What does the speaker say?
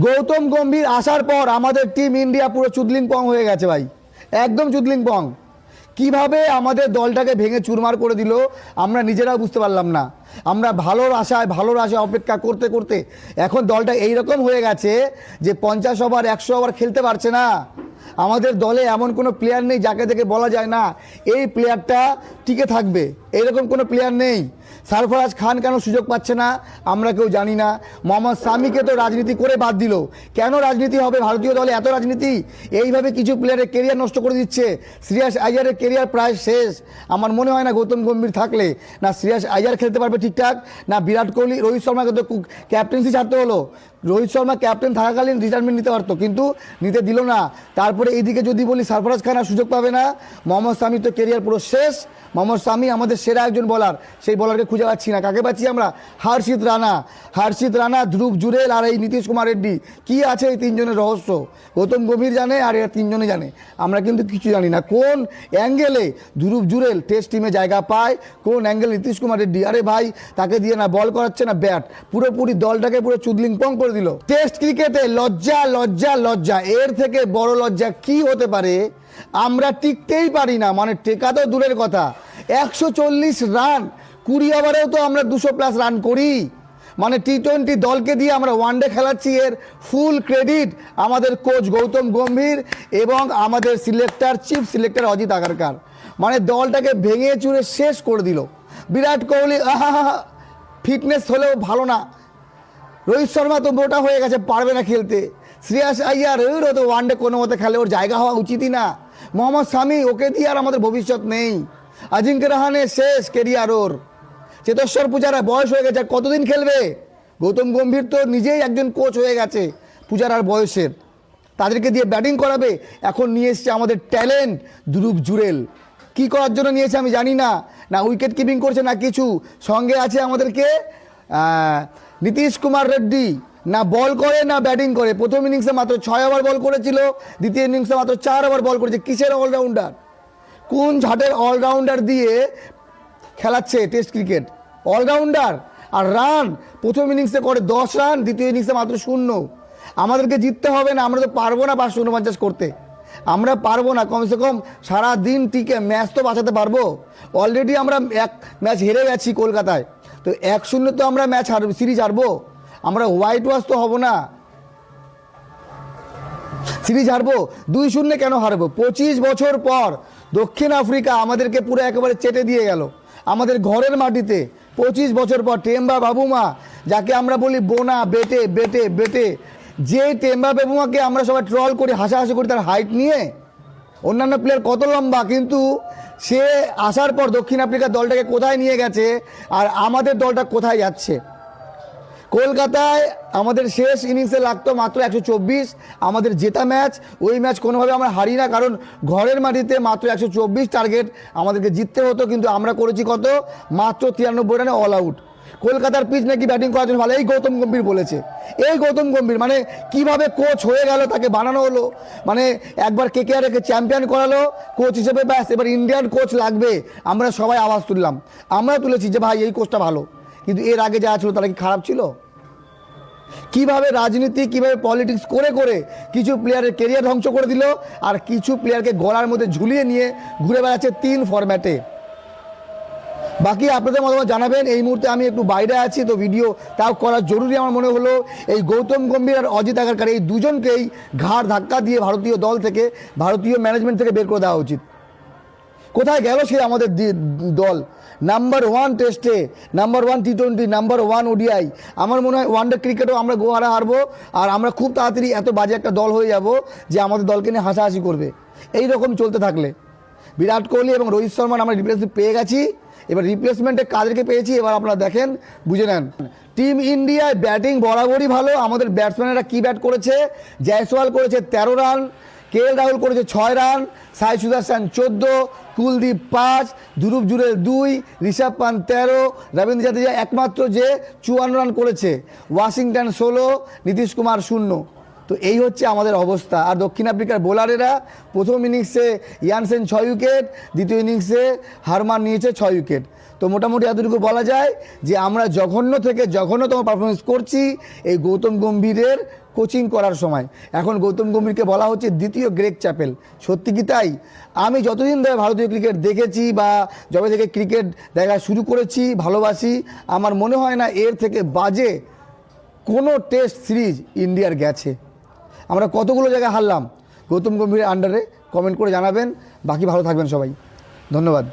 গৌতম গম্ভীর আসার পর আমাদের টিম ইন্ডিয়া পুরো চুদলিং পং হয়ে গেছে ভাই। একদম চুদলিং পং কীভাবে আমাদের দলটাকে ভেঙে চুরমার করে দিল, আমরা নিজেরাও বুঝতে পারলাম না। আমরা ভালোর আশায় ভালোর আশায় অপেক্ষা করতে করতে এখন দলটা এইরকম হয়ে গেছে যে পঞ্চাশ ওভার, একশো ওভার খেলতে পারছে না। আমাদের দলে এমন কোনো প্লেয়ার নেই যাকে দেখে বলা যায় না, এই প্লেয়ারটা টিকে থাকবে। এরকম কোনো প্লেয়ার নেই। সারফরাজ খান কেন সুযোগ পাচ্ছে না? আমরা কেউ জানি না। মোহাম্মদ সামিকে তো রাজনীতি করে বাদ দিল। কেন রাজনীতি হবে? ভারতীয় দলে এত রাজনীতি? এইভাবে কিছু প্লেয়ারের কেরিয়ার নষ্ট করে দিচ্ছে। শ্রেয়াস আইয়ারের কেরিয়ার প্রায় শেষ। আমার মনে হয় না গৌতম গম্ভীর থাকলে। না শ্রেয়াস আইয়ার খেলতে পারবে ঠিকঠাক, না বিরাট কোহলি, রোহিত শর্মাকে তো ক্যাপ্টেন্সি ছাড়তে হলো। রোহিত শর্মা ক্যাপ্টেন থাকাকালীন রিটায়ারমেন্ট নিতে পারতো, কিন্তু নিতে দিল না। তারপরে এইদিকে যদি বলি সারফরাজ খান আর সুযোগ পাবে না, মোহাম্মদ সামি তো কেরিয়ার পুরো শেষ। মোহাম্মদ সামি আমাদের সেরা একজন বলার সেই বলারকে খুঁজে পাচ্ছি না। কাকে পাচ্ছি আমরা? হর্ষিত রানা। হর্ষিত রানা, ধ্রুব জুরেল আর এই নীতিশ কুমার রেড্ডি। কি আছে এই তিনজনের রহস্য? গৌতম গভীর জানে আর এরা তিনজনে জানে। আমরা কিন্তু কিছু জানি না। কোন অ্যাঙ্গেলে ধ্রুব জুরেল টেস্ট টিমে জায়গা পায়? কোন অ্যাঙ্গেলে নীতিশ কুমার রেড্ডি? আরে ভাই, তাকে দিয়ে না বল করাচ্ছে না ব্যাট পুরোপুরি দলটাকে পুরো চুদলিং পং করে দিল। টেস্ট ক্রিকেটে লজ্জা লজ্জা লজ্জা। এর থেকে বড় লজ্জা কি হতে পারে? আমরা টিকতেই পারি না। মানে টেকা তো দূরের কথা। একশো চল্লিশ রান কুড়ি ওভারেও তো আমরা দুশো প্লাস রান করি। মানে টি টোয়েন্টি দলকে দিয়ে আমরা ওয়ানডে খেলাচ্ছি। এর ফুল ক্রেডিট আমাদের কোচ গৌতম গম্ভীর এবং আমাদের selector chief selector Ajit Agarkar. মানে দলটাকে ভেঙে চুরে শেষ করে দিল। বিরাট কোহলি আহা ফিটনেস হলেও ভালো না। রোহিত শর্মা তো মোটা হয়ে গেছে, পারবে না খেলতে। শ্রেয়াস আইয়ার ওর তো ওয়ানডে কোনো মতে খেলে, ওর জায়গা হওয়া উচিতই না। মোহাম্মদ শামি, ওকে দিয়ে আর আমাদের ভবিষ্যৎ নেই। আজিঙ্ক্য রাহানে শেষ কেরিয়ার ওর। চেতস্বর পূজারা বয়স হয়ে গেছে, কতদিন খেলবে? গৌতম গম্ভীর তো নিজেই একজন কোচ হয়ে গেছে পূজারার বয়সের। তাদেরকে দিয়ে ব্যাটিং করাবে, এখন নিয়ে এসছে আমাদের ট্যালেন্ট ধ্রুব জুরেল কি করার জন্য নিয়েছে আমি জানি না না উইকেট কিপিং করছে না কিছু। সঙ্গে আছে আমাদেরকে নীতিশ কুমার রেড্ডি। না বল করে, না ব্যাটিং করে। প্রথম ইনিংসে মাত্র ছয় ওভার বল করেছিল, দ্বিতীয় ইনিংসে মাত্র চার ওভার বল করেছে। কিসের অলরাউন্ডার কোন ঝাটের অলরাউন্ডার দিয়ে খেলাচ্ছে টেস্ট ক্রিকেট অলরাউন্ডার আর রান প্রথম ইনিংসে করে দশ রান দ্বিতীয় ইনিংসে মাত্র শূন্য। আমাদেরকে জিততে হবে না, আমরা তো পারব না পাঁচশো উনপঞ্চাশ করতে। আমরা পারব না, কমসে কম সারা দিন টিকে ম্যাচ তো বাঁচাতে পারব। অলরেডি আমরা এক ম্যাচ হেরে গেছি কলকাতায়। তো এক শূন্য তো আমরা ম্যাচ হারব সিরিজ হারবো। আমরা হোয়াইট ওয়াশ তো হব না। সিরিজ হারবো, দুই শূন্য কেন হারবো? পঁচিশ বছর পর দক্ষিণ আফ্রিকা আমাদেরকে পুরো একেবারে চেটে দিয়ে গেল। আমাদের ঘরের মাটিতে। পঁচিশ বছর পর টেম্বা বাবুমা, যাকে আমরা বলি বোনা, বেটে বেটে বেটে, যে টেম্বা বাবুমাকে আমরা সবাই ট্রল করি, হাসাহাসি করি তার হাইট নিয়ে, অন্যান্য প্লেয়ার কত লম্বা, কিন্তু সে আসার পর দক্ষিণ আফ্রিকার দলটাকে কোথায় নিয়ে গেছে, আর আমাদের দলটা কোথায় যাচ্ছে? কলকাতায় আমাদের শেষ ইনিংসে লাগতো মাত্র একশো চব্বিশ। আমাদের জেতা ম্যাচ, ওই ম্যাচ কোনোভাবে আমরা হারি না, কারণ ঘরের মাটিতে মাত্র একশো চব্বিশ টার্গেট আমাদেরকে জিততে হতো, কিন্তু আমরা করেছি কত? মাত্র তিরানব্বই রানে অল আউট কলকাতার পিচ নাকি ব্যাটিং করার জন্য ভালো। এই গৌতম গম্ভীর বলেছে। এই গৌতম গম্ভীর মানে কীভাবে কোচ হয়ে গেল, তাকে বানানো হলো। মানে একবার কে কে আরকে চ্যাম্পিয়ন করালো কোচ হিসেবে ব্যাস, এবার ইন্ডিয়ান কোচ লাগবে। আমরা সবাই আওয়াজ তুললাম। আমরা তুলেছি যে ভাই, এই কোচটা ভালো। কিন্তু এর আগে যা ছিল তারা কি খারাপ ছিল? কীভাবে রাজনীতি, কীভাবে পলিটিক্স করে করে কিছু প্লেয়ারের কেরিয়ার ধ্বংস করে দিল আর কিছু প্লেয়ারকে গলার মধ্যে ঝুলিয়ে নিয়ে ঘুরে বেড়াচ্ছে তিন ফরম্যাটে বাকি আপনাদের মতামত জানাবেন। এই মুহূর্তে আমি একটু বাইরে আছি, তো ভিডিও তাও করা জরুরি আমার মনে হলো। এই গৌতম গম্ভীর আর অজিত আগারকার এই দুজনকেই ঘাড় ধাক্কা দিয়ে ভারতীয় দল থেকে, ভারতীয় ম্যানেজমেন্ট থেকে বের করে দেওয়া উচিত। কোথায় গেল সে আমাদের দল? নাম্বার ওয়ান টেস্টে number one T twenty number one ODI আমার মনে হয় ওয়ানডে ক্রিকেটও আমরা গোয়ারা হারবো, আর আমরা খুব তাড়াতাড়ি এত বাজে একটা দল হয়ে যাব যে আমাদের দলকে নিয়ে হাসাহাসি করবে। এই রকম চলতে থাকলে। বিরাট কোহলি এবং রোহিত শর্মা আমরা রিপ্লেসমেন্ট পেয়ে গেছি। এবার রিপ্লেসমেন্টে কাদেরকে পেয়েছি? এবার আপনারা দেখেন, বুঝে নেন। টিম ইন্ডিয়ায় ব্যাটিং বরাবরই ভালো। আমাদের ব্যাটসম্যানেরা কি ব্যাট করেছে? জয়সওয়াল করেছে তেরো রান কে এল রাহুল করেছে ছয় রান সাই সুদর্শন চোদ্দ কুলদীপ পাঁচ, ধ্রুব জুরেল দুই, ঋষভ পান তেরো, রবীন্দ্র জাদেজা একমাত্র যে চুয়ান্ন রান করেছে। ওয়াশিংটন ষোলো, নীতিশ কুমার শূন্য। তো এই হচ্ছে আমাদের অবস্থা। আর দক্ষিণ আফ্রিকার বোলারেরা প্রথম ইনিংসে ইয়ানসেন ছয় উইকেট, দ্বিতীয় ইনিংসে হারমান নিয়েছে ছয় উইকেট। তো মোটামুটি এতটুকু বলা যায় যে আমরা জঘন্য থেকে জঘন্যতম পারফরমেন্স করছি এই গৌতম গম্ভীরের কোচিং করার সময়। এখন গৌতম গম্ভীরকে বলা হচ্ছে দ্বিতীয় গ্রেক চ্যাপেল। সত্যি কি তাই? আমি যতদিন ধরে ভারতীয় ক্রিকেট দেখেছি বা যবে থেকে ক্রিকেট দেখা শুরু করেছি, ভালোবাসি, আমার মনে হয় না এর থেকে বাজে কোনো টেস্ট সিরিজ ইন্ডিয়ার গেছে। আমরা কতগুলো জায়গায় হারলাম? গৌতম গম্ভীরের আন্ডারে কমেন্ট করে জানাবেন। বাকি ভালো থাকবেন সবাই। ধন্যবাদ।